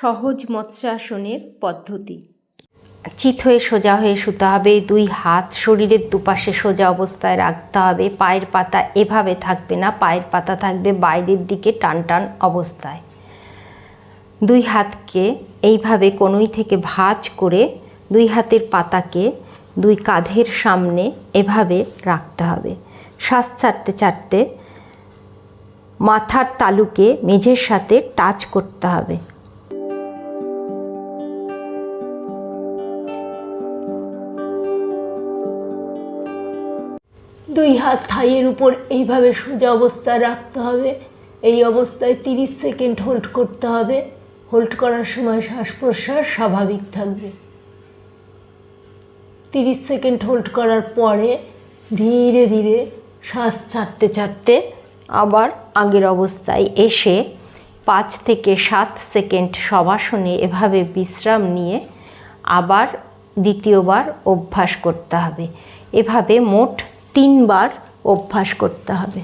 সহজ মৎস্যাসনের পদ্ধতি। চিত হয়ে সোজা হয়ে শুতে হবে, দুই হাত শরীরের দুপাশে সোজা অবস্থায় রাখতে হবে, পায়ের পাতা এভাবে থাকবে না, পায়ের পাতা থাকবে বাইরের দিকে টান টান অবস্থায়। দুই হাতকে এইভাবে কনুই থেকে ভাঁজ করে দুই হাতের পাতাকে দুই কাঁধের সামনে এভাবে রাখতে হবে। শ্বাস ছাড়তে ছাড়তে মাথার তালুকে মেঝের সাথে টাচ করতে হবে। দুই হাত থাইয়ের উপর এইভাবে সোজা অবস্থায় রাখতে হবে। এই অবস্থায় তিরিশ সেকেন্ড হোল্ড করতে হবে। হোল্ড করার সময় শ্বাস প্রশ্বাস স্বাভাবিক থাকবে। তিরিশ সেকেন্ড হোল্ড করার পরে ধীরে ধীরে শ্বাস ছাড়তে ছাড়তে আবার আগের অবস্থায় এসে পাঁচ থেকে সাত সেকেন্ড সবাসনে এভাবে বিশ্রাম নিয়ে আবার দ্বিতীয়বার অভ্যাস করতে হবে। এভাবে মোট তিনবার অভ্যাস করতে হবে।